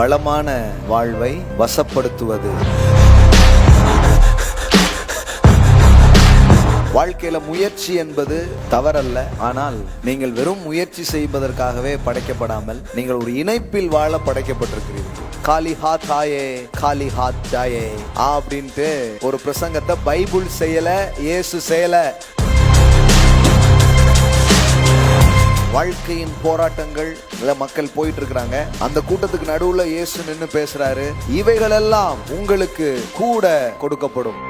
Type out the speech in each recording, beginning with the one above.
வளமான வாழ்வை வசப்படுத்துவது. வாழ்க்கையில முயற்சி என்பது தவறல்ல. ஆனால் நீங்கள் வெறும் முயற்சி செய்வதற்காகவே படைக்கப்படாமல் நீங்கள் ஒரு இணைப்பில் வாழ படைக்கப்பட்டிருக்கிறீர்கள். காலி ஹாத் ஆயே காலி ஹாத் ஜாயே ஆ அப்படின்ட்டு ஒரு பிரசங்கத்தை பைபிள் செய்யல இயேசு செய்யல. வாழ்க்கையின் போராட்டங்கள் மக்கள் போயிட்டு இருக்கிறாங்க அந்த கூட்டத்துக்கு நடுவுல இயேசு நின்று பேசுறாரு. இவைகளெல்லாம் உங்களுக்கு கூட கொடுக்கப்படும்.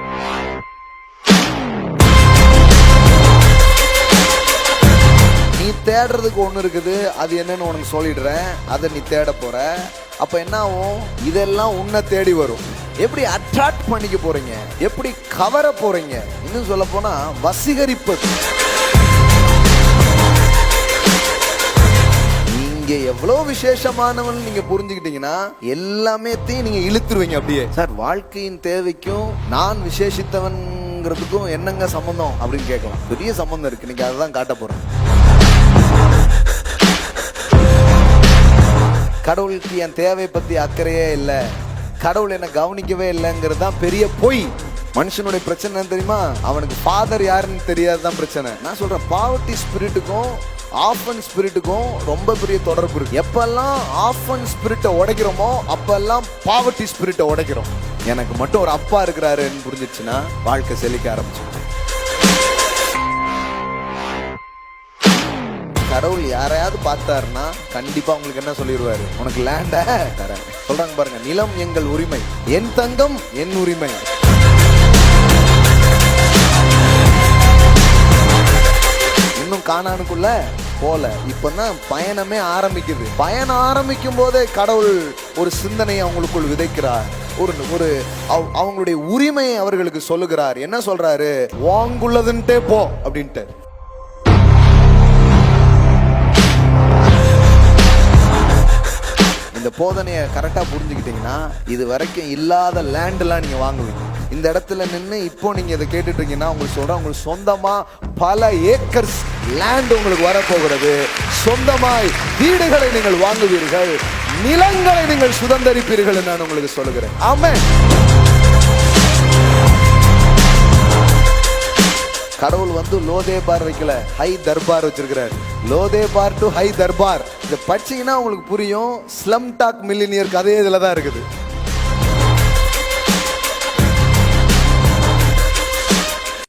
நீ தேடுறதுக்கு ஒண்ணு இருக்குது. அது என்னன்னு உனக்கு சொல்லிடுறேன். அதை நீ தேட போற. அப்ப என்ன ஆகும்? இதெல்லாம் உன்னை தேடி வரும். எப்படி அட்ராக்ட் பண்ணிக்க போறீங்க? எப்படி கவர போறீங்க? இன்னும் சொல்ல போனா வசீகரிப்பது. நீங்க எவ்வளவு விசேஷமானவன் நீங்க புரிஞ்சுக்கிட்டீங்கன்னா எல்லாமே நீங்க இழுத்துருவீங்க அப்படியே. சார் வாழ்க்கையின் தேவைக்கும் நான் விசேஷித்தவன்ங்கிறதுக்கும் என்னங்க சம்பந்தம் அப்படின்னு கேட்கலாம். பெரிய சம்பந்தம் இருக்கு. நீங்க அதுதான் காட்ட போறேன் கடவுளுக்கு என் தேவை பத்தி அக்கறையே இல்லை. கடவுள் என்னை கவனிக்கவே இல்லைங்கிறது தான் பெரிய பொய். மனுஷனுடைய பிரச்சனை என்ன தெரியுமா? அவனுக்கு ஃபாதர் யாருன்னு தெரியாது தான் பிரச்சனை. நான் சொல்றேன் பாவர்ட்டி ஸ்பிரிட்டுக்கும் ஆஃபன் ஸ்பிரிட்டுக்கும் ரொம்ப பெரிய தொடர்பு இருக்கு. எப்பெல்லாம் ஆஃபன் ஸ்பிரிட்டை உடைக்கிறோமோ அப்பெல்லாம் பாவர்ட்டி ஸ்பிரிட்டை உடைக்கிறோம். எனக்கு மட்டும் ஒரு அப்பா இருக்கிறாருன்னு புரிஞ்சிச்சுன்னா வாழ்க்கை செழிக்க ஆரம்பிச்சு கடவுள் யாரையாவது பார்த்தாருன்னா கண்டிப்பா உங்களுக்கு என்ன சொல்லிடுவாரு உனக்கு லேண்ட தரேன். சொல்றாங்க பாருங்க நிலம் எங்கள் உரிமை என் தங்கம் என் உரிமை. காணானுக்குள்ள போல. இப்பதான் பயணமே ஆரம்பிக்குது. பயணம் ஆரம்பிக்கும் போதே கடவுள் ஒரு சிந்தனையை அவங்களுக்குள் விதைக்கிறார். ஒரு ஒரு அவங்களுடைய உரிமையை அவர்களுக்கு சொல்லுகிறார். என்ன சொல்றாரு? வாங்குள்ளதுன்ட்டே போ அப்படின்ட்டு. இந்த போதனையை கரெக்டாக புரிஞ்சுக்கிட்டீங்கன்னா இது வரைக்கும் இல்லாத லேண்டெலாம் நீங்கள் வாங்குவீங்க. இந்த இடத்துல நின்று இப்போ நீங்கள் இதை கேட்டுட்டு இருக்கீங்கன்னா உங்களுக்கு சொல்கிறேன் உங்களுக்கு சொந்தமாக பல ஏக்கர்ஸ் லேண்ட் உங்களுக்கு வரப்போகிறது. சொந்தமாய் வீடுகளை நீங்கள் வாங்குவீர்கள். நிலங்களை நீங்கள் சுதந்திரிப்பீர்கள் நான் உங்களுக்கு சொல்லுகிறேன். ஆமே கடவுள் வந்து லோதே பார் வைக்கல ஹை தர்பார் வச்சிருக்கிறார். லோதே பார் டு ஹை தர்பார். இதை படிச்சீங்கன்னா உங்களுக்கு புரியும். ஸ்லம் டாக் மில்லினியர் கதையே இதில் தான் இருக்குது.